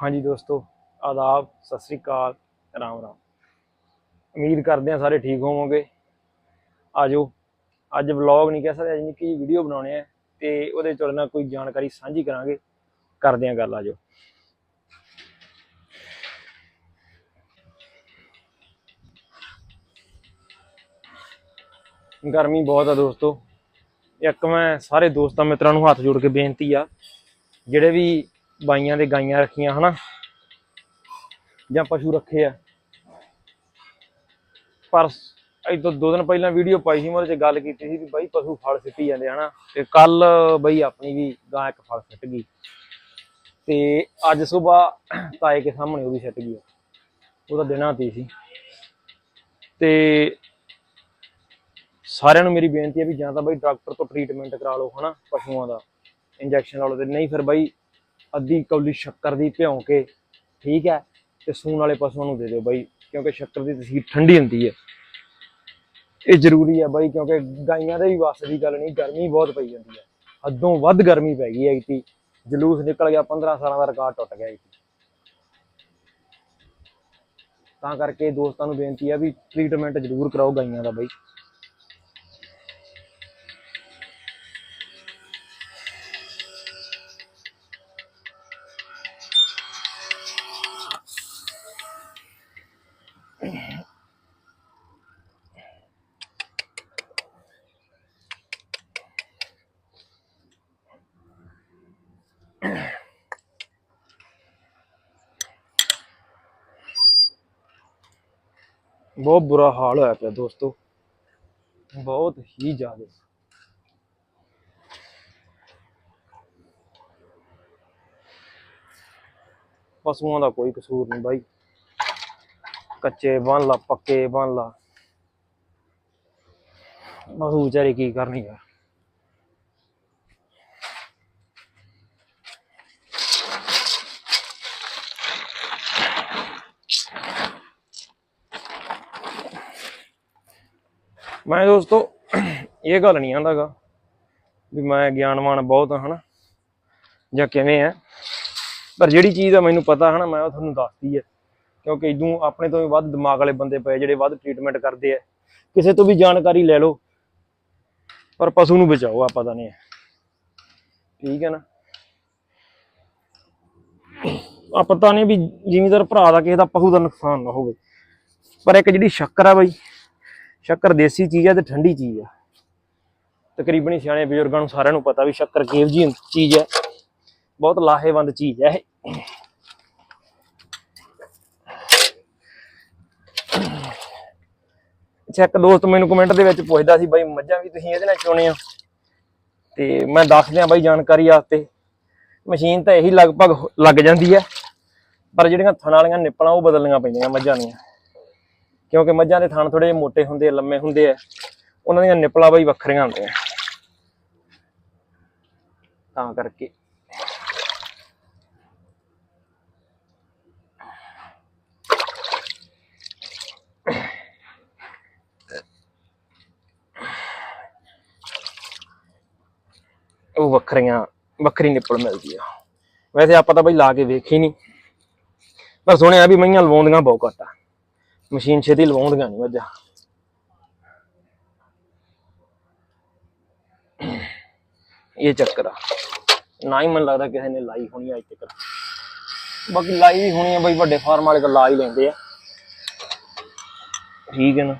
ਹਾਂਜੀ ਦੋਸਤੋ, ਆਦਾਬ, ਸਤਿ ਸ੍ਰੀ ਅਕਾਲ, ਰਾਮ ਰਾਮ। ਉਮੀਦ ਕਰਦੇ ਹਾਂ ਸਾਰੇ ਠੀਕ ਹੋਵੋਗੇ। ਆਜੋ, ਅੱਜ ਵਲੌਗ ਨਹੀਂ ਕਹਿ ਸਕਦੇ, ਅੱਜ ਨਿੱਕੀ ਜਿਹੀ ਵੀਡੀਓ ਬਣਾਉਣੇ ਆ ਤੇ ਉਹਦੇ ਤੁਹਾਡੇ ਨਾਲ ਕੋਈ ਜਾਣਕਾਰੀ ਸਾਂਝੀ ਕਰਾਂਗੇ। ਕਰਦੇ ਹਾਂ ਗੱਲ, ਆਜੋ। ਗਰਮੀ ਬਹੁਤ ਆ ਦੋਸਤੋ। ਇੱਕ ਮੈਂ ਸਾਰੇ ਦੋਸਤਾਂ ਮਿੱਤਰਾਂ ਨੂੰ ਹੱਥ ਜੋੜ ਕੇ ਬੇਨਤੀ ਆ, ਜਿਹੜੇ ਵੀ ਬਾਈਆਂ ਦੇ ਗਾਈਆਂ ਰੱਖੀਆਂ, ਹਨਾ? ਜਾਂ ਪਸ਼ੂ ਰੱਖੇ ਆ। ਪਰ ਅੱਜ ਤੋਂ ਦੋ ਦਿਨ ਪਹਿਲਾਂ ਵੀਡੀਓ ਪਾਈ ਸੀ, ਮੈਂ ਉਹਦੇ ਚ ਗੱਲ ਕੀਤੀ ਸੀ ਵੀ ਬਾਈ ਪਸ਼ੂ ਫਲ ਸਿੱਟੀ ਜਾਂਦੇ ਹਨਾ? ਤੇ ਕੱਲ ਬਈ ਆਪਣੀ ਵੀ ਗਾਂ ਇੱਕ ਫਲ ਸਿੱਟ ਗਈ। ਤੇ ਅੱਜ ਸਵੇਰ ਤਾਏ ਕੇ ਸਾਹਮਣੇ ਉਹ ਵੀ ਸਿੱਟ ਗਈ ਉਹਦਾ ਦਿਨਾਂ ਤੇ ਸੀ। ਤੇ ਸਾਰਿਆਂ ਨੂੰ ਮੇਰੀ ਬੇਨਤੀ ਹੈ ਵੀ ਜਾਂ ਤਾਂ ਬਾਈ ਡਾਕਟਰ ਤੋਂ ਟ੍ਰੀਟਮੈਂਟ ਕਰਾ ਲਓ, ਹਨਾ, ਪਸ਼ੂਆਂ ਦਾ। ਇੰਜੈਕਸ਼ਨ ਲਾ ਲਓ ਤੇ ਨਹੀਂ ਫਿਰ ਬਾਈ ਅੱਧੀ ਕੌਲੀ ਸ਼ੱਕਰ ਦੀ ਭਿਉਂ ਕੇ, ਠੀਕ ਹੈ, ਤੇ ਸੂਣ ਵਾਲੇ ਪਸ਼ੂਆਂ ਨੂੰ ਦੇ ਦਿਓ ਬਾਈ, ਕਿਉਂਕਿ ਸ਼ੱਕਰ ਦੀ ਤਸੀਰ ਠੰਡੀ ਹੁੰਦੀ ਹੈ। ਇਹ ਜ਼ਰੂਰੀ ਹੈ ਬਾਈ, ਕਿਉਂਕਿ ਗਾਈਆਂ ਦੇ ਵੀ ਵੱਸ ਦੀ ਗੱਲ ਨਹੀਂ, ਗਰਮੀ ਬਹੁਤ ਪਈ ਜਾਂਦੀ ਹੈ। ਹੱਦੋਂ ਵੱਧ ਗਰਮੀ ਪੈ ਗਈ ਹੈ ਇਤੀ ਜਲੂਸ ਨਿਕਲ ਗਿਆ 15 ਸਾਲਾਂ ਦਾ ਰਿਕਾਰਡ ਟੁੱਟ ਗਿਆ ਇਤੀ ਤਾਂ ਕਰਕੇ ਦੋਸਤਾਂ ਨੂੰ ਬੇਨਤੀ ਹੈ ਵੀ ਟ੍ਰੀਟਮੈਂਟ ਜ਼ਰੂਰ ਕਰਾਓ ਗਾਈਆਂ ਦਾ ਬਾਈ। ਬਹੁਤ ਬੁਰਾ ਹਾਲ ਹੋਇਆ ਪਿਆ ਦੋਸਤੋ ਬਹੁਤ ਹੀ ਜ਼ਿਆਦਾ ਪਸ਼ੂਆਂ ਦਾ ਕੋਈ ਕਸੂਰ ਨਹੀਂ ਬਾਈ ਕੱਚੇ ਬੰਨ ਲਾ ਪੱਕੇ ਬੰਨ ਲਾ ਪਸ਼ੂ ਵਿਚਾਰੇ ਕੀ ਕਰਨ ਯਾਰ ਮੈਂ ਦੋਸਤੋ, ਇਹ ਗੱਲ ਨਹੀਂ ਆਂਦਾਗਾ ਵੀ ਮੈਂ ਗਿਆਨਵਾਨ ਬਹੁਤ ਹਾਂ, ਹਨਾ? ਜਾਂ ਕਿਵੇਂ ਆ? ਪਰ ਜਿਹੜੀ ਚੀਜ਼ ਦਾ ਮੈਨੂੰ ਪਤਾ, ਹਨਾ, ਮੈਂ ਉਹ ਤੁਹਾਨੂੰ ਦੱਸਦੀ ਹੈ ਕਿਉਂਕਿ ਇਦੋਂ ਆਪਣੇ ਤੋਂ ਵੀ ਵੱਧ ਦਿਮਾਗ ਵਾਲੇ ਬੰਦੇ ਪਏ, ਜਿਹੜੇ ਵੱਧ ਟ੍ਰੀਟਮੈਂਟ ਕਰਦੇ ਆ। ਕਿਸੇ ਤੋਂ ਵੀ ਜਾਣਕਾਰੀ ਲੈ ਲਓ, ਪਰ ਪਸ਼ੂ ਨੂੰ ਬਚਾਓ, ਆ ਪਤਾ ਨਹੀਂ ਠੀਕ ਹੈ ਨਾ? ਆ ਪਤਾ ਨਹੀਂ ਵੀ ਜ਼ਿਮੀਦਾਰ ਭਰਾ ਦਾ ਕਿਸੇ ਦਾ ਪਸ਼ੂ ਦਾ ਨੁਕਸਾਨ ਨਾ ਹੋਵੇ। ਪਰ ਇੱਕ ਜਿਹੜੀ ਸ਼ੱਕਰ ਆ ਬਾਈ ਸ਼ੱਕਰ ਦੇਸੀ ਚੀਜ਼ ਹੈ ਤੇ ਠੰਡੀ ਚੀਜ਼ ਆ। ਤਕਰੀਬਨ ਸਿਆਣੇ ਬਜ਼ੁਰਗਾਂ ਨੂੰ ਸਾਰਿਆਂ ਨੂੰ ਪਤਾ ਵੀ ਸ਼ੱਕਰ ਕਿਹੋ ਜਿਹੀ ਚੀਜ਼ ਹੈ। ਬਹੁਤ ਲਾਹੇਵੰਦ ਚੀਜ਼ ਹੈ ਇਹ। ਅੱਛਾ ਦੋਸਤ ਮੈਨੂੰ ਕਮੈਂਟ ਦੇ ਵਿੱਚ ਪੁੱਛਦਾ ਸੀ, ਬਾਈ, ਮੱਝਾਂ ਵੀ ਤੁਸੀਂ ਇਹਦੇ ਨਾਲ ਚੋਣੇ ਆ? ਤੇ ਮੈਂ ਦੱਸ ਦਿਆਂ ਬਾਈ ਜਾਣਕਾਰੀ ਵਾਸਤੇ, ਮਸ਼ੀਨ ਤਾਂ ਇਹੀ ਲਗਭਗ ਲੱਗ ਜਾਂਦੀ ਹੈ, ਪਰ ਜਿਹੜੀਆਂ ਥਣ ਵਾਲੀਆਂ ਨਿppਲਾਂ ਉਹ ਬਦਲਣੀਆਂ ਪੈਂਦੀਆਂ ਮੱਝਾਂ ਦੀਆਂ। ਕਿਉਂਕਿ ਮੱਝਾਂ ਦੇ ਥਣ ਥੋੜੇ ਜਿਹੇ ਮੋਟੇ ਹੁੰਦੇ ਆ, ਲੰਮੇ ਹੁੰਦੇ ਆ, ਉਹਨਾਂ ਦੀਆਂ ਨਿਪਲਾਂ ਬਈ ਵੱਖਰੀਆਂ ਹੁੰਦੀਆਂ। ਤਾਂ ਕਰਕੇ। ਉਹ ਵੱਖਰੀਆਂ, ਵੱਖਰੀ ਨਿਪਲ ਮਿਲਦੀ ਆ। ਵੈਸੇ ਆਪਾਂ ਤਾਂ ਬਈ ਲਾ ਕੇ ਵੇਖੀ ਨਹੀਂ ਪਰ ਸੁਣਿਆ ਵੀ ਮਈਆਂ ਲਵਾਉਂਦੀਆਂ ਬਹੁਤ ਘੱਟ ਆ। ਮਸ਼ੀਨ ਛੇਤੀ ਲਵਾਉਂਦੀਆਂ ਨਹੀਂ ਮੱਝਾਂ ਇਹ ਚੱਕਰ ਆ। ਨਾ ਹੀ ਮੈਨੂੰ ਲੱਗਦਾ ਕਿਸੇ ਨੇ ਲਾਈ ਹੋਣੀ ਆ ਅੱਜ ਤੱਕ ਬਾਕੀ ਲਾਈ ਵੀ ਹੋਣੀ ਆ ਬਈ ਵੱਡੇ ਫਾਰਮ ਵਾਲੇ ਤਾਂ ਲਾ ਹੀ ਲੈਂਦੇ ਆ। ਠੀਕ ਹੈ ਨਾ।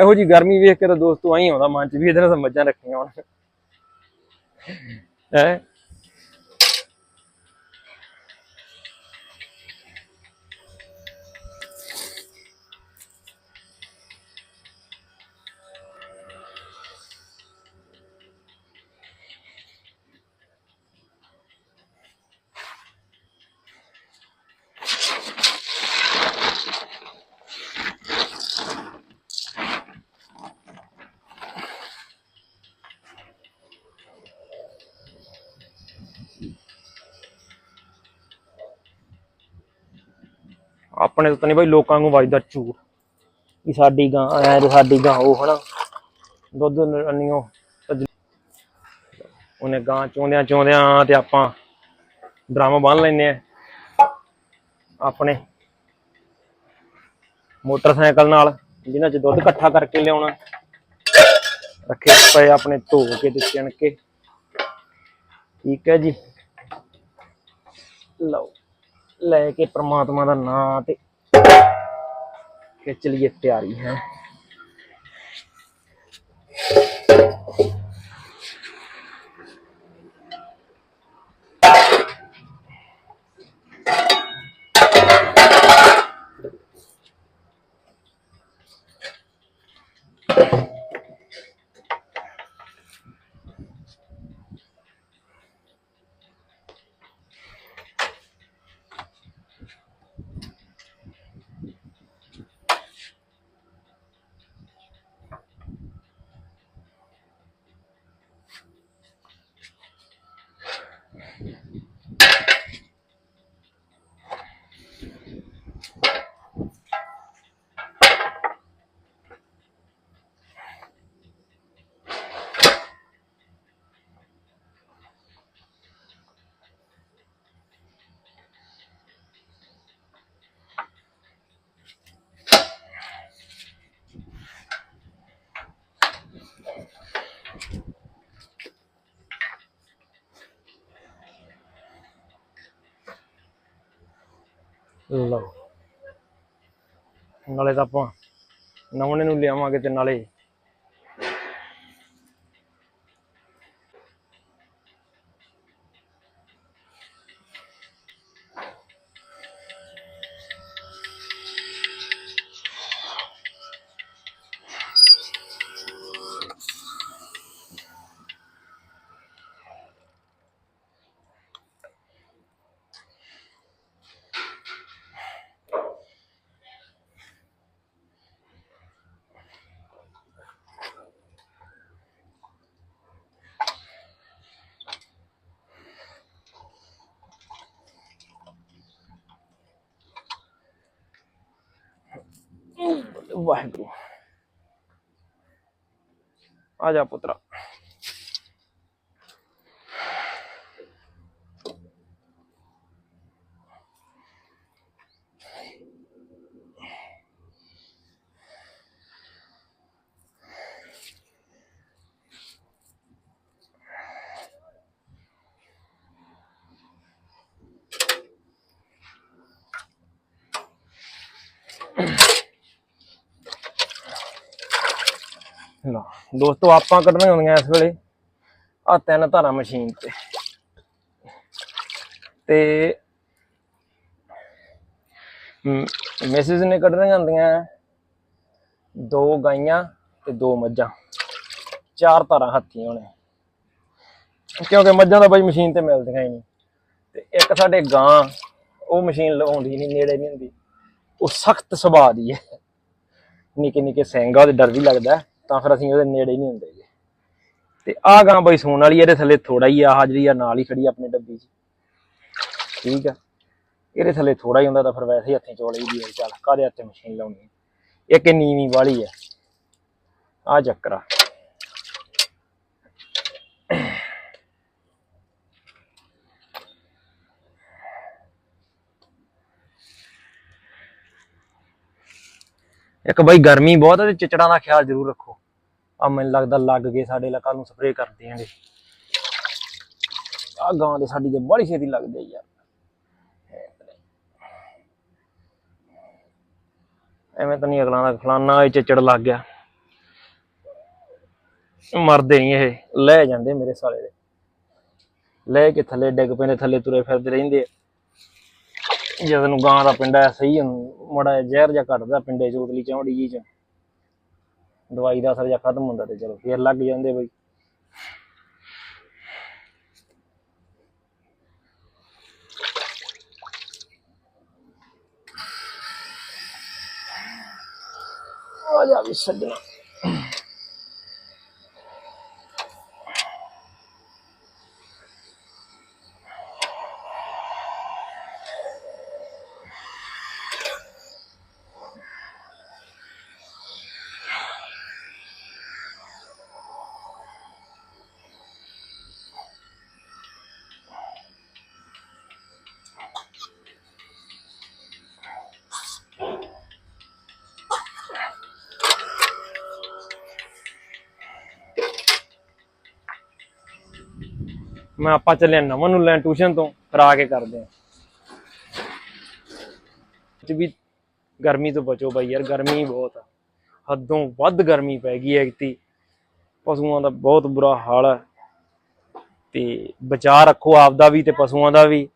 ਇਹੋ ਜੀ ਗਰਮੀ ਵੇਖ ਕੇ ਤਾਂ ਦੋਸਤੋ ਆਈ ਆਉਂਦਾ ਮਨ ਚ ਵੀ ਇਹਦੇ ਨਾਲ ਮੱਝਾਂ ਰੱਖੀਆਂ ਹੁਣ। ਹੈ? ਆਪਣੇ ਤੋਂ ਨਹੀਂ ਬਾਈ, ਲੋਕਾਂ ਨੂੰ ਵੱਜਦਾ ਝੂਠ ਵੀ ਸਾਡੀ ਗਾਂ, ਐ ਤੇ ਸਾਡੀ ਗਾਂ ਉਹ, ਹਨਾ? ਦੁੱਧ ਅੰਨੀਓ ਉਹਨੇ ਗਾਂ ਚੋਂਦਿਆਂ ਚੋਂਦਿਆਂ ਤੇ ਆਪਾਂ ਡਰਾਮਾ ਬੰਨ ਲੈਨੇ ਆ, ਆਪਣੇ ਮੋਟਰਸਾਈਕਲ ਨਾਲ ਜਿਨ੍ਹਾਂ ਚ ਦੁੱਧ ਇਕੱਠਾ ਕਰਕੇ ਲਿਆਉਣਾ। ਰੱਖੇ ਪਏ ਆਪਣੇ ਧੋ ਕੇ ਤੇ ਚਿਣ ਕੇ। ਠੀਕ ਹੈ ਜੀ। ਲਓ। ਲੈ ਕੇ ਪ੍ਰਮਾਤਮਾ ਦਾ ਨਾਮ ਤੇ ਖਿੱਚ ਲਈਏ ਤਿਆਰੀ ਹੈ। ਲਓ। ਨਾਲੇ ਤਾਂ ਆਪਾਂ ਨਵਣੇ ਨੂੰ ਲਿਆਵਾਂਗੇ ਤੇ ਨਾਲੇ ਵਾਹਿਗੁਰੂ। ਆ ਜਾ ਪੁੱਤਰਾ। ਲਓ ਦੋਸਤੋ, ਆਪਾਂ ਕੱਢਣੀਆਂ ਹੁੰਦੀਆਂ ਇਸ ਵੇਲੇ। ਆ ਤਿੰਨ ਧਾਰਾਂ ਮਸ਼ੀਨ ਤੇ। ਤੇ ਮੈਸੇਜ ਨੇ ਕੱਢਣੀਆਂ ਹੁੰਦੀਆਂ ਦੋ ਗਾਈਆਂ ਤੇ ਦੋ ਮੱਝਾਂ। ਚਾਰ ਧਾਰਾਂ ਹੱਥੀਆਂ ਹੋਣੇ ਕਿਉਂਕਿ ਮੱਝਾਂ ਤਾਂ ਬਾਈ ਮਸ਼ੀਨ ਤੇ ਮਿਲਦੀਆਂ ਹੀ ਨਹੀਂ। ਤੇ ਇੱਕ ਸਾਡੇ ਗਾਂ, ਉਹ ਮਸ਼ੀਨ ਲਵਾਉਂਦੀ ਨਹੀਂ, ਨੇੜੇ ਨਹੀਂ ਹੁੰਦੀ। ਉਹ ਸਖਤ ਸੁਭਾਅ ਦੀ ਹੈ। ਨਿੱਕੇ ਨਿੱਕੇ ਸਿੰਘ ਆ ਉਹਦੇ ਡਰ ਵੀ ਲੱਗਦਾ। ਤਾਂ ਫਿਰ ਅਸੀਂ ਉਹਦੇ ਨੇੜੇ ਨਹੀਂ ਹੁੰਦੇ ਜੀ ਤੇ ਆਹ ਗਾਂ ਬਈ ਸੂਣ ਵਾਲੀ ਇਹਦੇ ਥੱਲੇ ਥੋੜਾ ਹੀ ਆ ਹਾਜ਼ਰੀ ਆ ਨਾਲ ਹੀ ਖੜੀ ਆ ਆਪਣੇ ਡੱਬੀ 'ਚ। ਠੀਕ ਆ। ਇਹਦੇ ਥੱਲੇ ਥੋੜਾ ਹੀ ਹੁੰਦਾ ਤਾਂ ਫਿਰ ਵੈਸੇ ਹੀ ਹੱਥੀਂ ਚੋਲ ਦੀ ਹੈ ਚੱਲ ਕਾਹਦੇ ਹੱਥੇ ਮਸ਼ੀਨ ਲਾਉਣੀ ਇੱਕ ਨੀਵੀਂ ਵਾਲੀ ਆ। ਆ ਚੱਕਰ ਆ। ਇੱਕ ਬਈ ਗਰਮੀ ਬਹੁਤ ਹੈ ਤੇ ਚਿਚੜਾਂ ਦਾ ਖਿਆਲ ਜ਼ਰੂਰ ਰੱਖੋ। ਆ ਮੈਨੂੰ ਲੱਗਦਾ ਲੱਗ ਗਏ ਸਾਡੇ ਲੱਕਾਂ ਨੂੰ ਸਪਰੇਅ ਕਰ ਦੇਣਗੇ। ਆ ਗਾਂ ਦੇ ਸਾਡੀ ਤੇ ਬੜੀ ਛੇਤੀ ਲੱਗਦੇ ਯਾਰ। ਐਵੇਂ ਤਾਂ ਨਹੀਂ ਅਗਲਾ ਦਾ ਫਲਾਨਾ ਇਹ ਚਿਚੜ ਲੱਗ ਗਿਆ। ਮਰਦੇ ਨਹੀਂ ਇਹ, ਲੈ ਜਾਂਦੇ ਮੇਰੇ ਸਾਲੇ ਦੇ। ਲੈ ਕੇ ਥੱਲੇ ਡਿੱਗ ਪੈਂਦੇ, ਥੱਲੇ ਤੁਰੇ ਫਿਰਦੇ ਰਹਿੰਦੇ ਜਦ ਨੂੰ ਗਾਂ ਦਾ ਪਿੰਡਾ ਸਹੀ ਮੜਾ ਜ਼ਹਿਰ ਜਾਂ ਘਟਦਾ ਪਿੰਡੇ ਚ ਉਤਲੀ ਚੌੜੀ ਜੀ ਚ। ਦਵਾਈ ਦਾ ਅਸਰ ਜਾਂ ਖਤਮ ਹੁੰਦਾ ਤੇ ਚਲੋ ਫੇਰ ਲੱਗ ਜਾਂਦੇ ਬਈ। ਆ ਜਾ ਵੀ ਸੱਜਣਾ ਮੈਂ ਆਪਾਂ ਚੱਲੇ ਨਮਨ ਨੂੰ ਲੈਣ ਟਿਊਸ਼ਨ ਤੋਂ ਫਿਰ ਆ ਕੇ ਕਰਦੇ ਆ ਚ ਵੀ ਗਰਮੀ ਤੋਂ ਬਚੋ ਬਾਈ ਯਾਰ, ਗਰਮੀ ਬਹੁਤ ਆ। ਹੱਦੋਂ ਵੱਧ ਗਰਮੀ ਪੈ ਗਈ ਹੈ ਇਕਤੀ ਪਸ਼ੂਆਂ ਦਾ ਬਹੁਤ ਬੁਰਾ ਹਾਲ ਹੈ ਤੇ ਬਚਾ ਰੱਖੋ ਆਪਦਾ ਵੀ ਤੇ ਪਸ਼ੂਆਂ ਦਾ ਵੀ।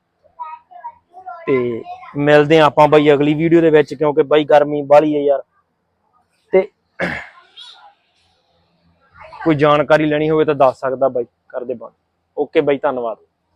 ਤੇ ਮਿਲਦੇ ਆ ਆਪਾਂ ਬਾਈ ਅਗਲੀ ਵੀਡੀਓ ਦੇ ਵਿੱਚ, ਕਿਉਂਕਿ ਬਾਈ ਗਰਮੀ ਬਾਹਲੀ ਹੈ ਯਾਰ। ਤੇ ਕੋਈ ਜਾਣਕਾਰੀ ਲੈਣੀ ਹੋਵੇ ਤਾਂ ਦੱਸ ਸਕਦਾ ਬਾਈ, ਕਰਦੇ ਬੰਦ ਓਕੇ ਬਾਈ ਧੰਨਵਾਦ।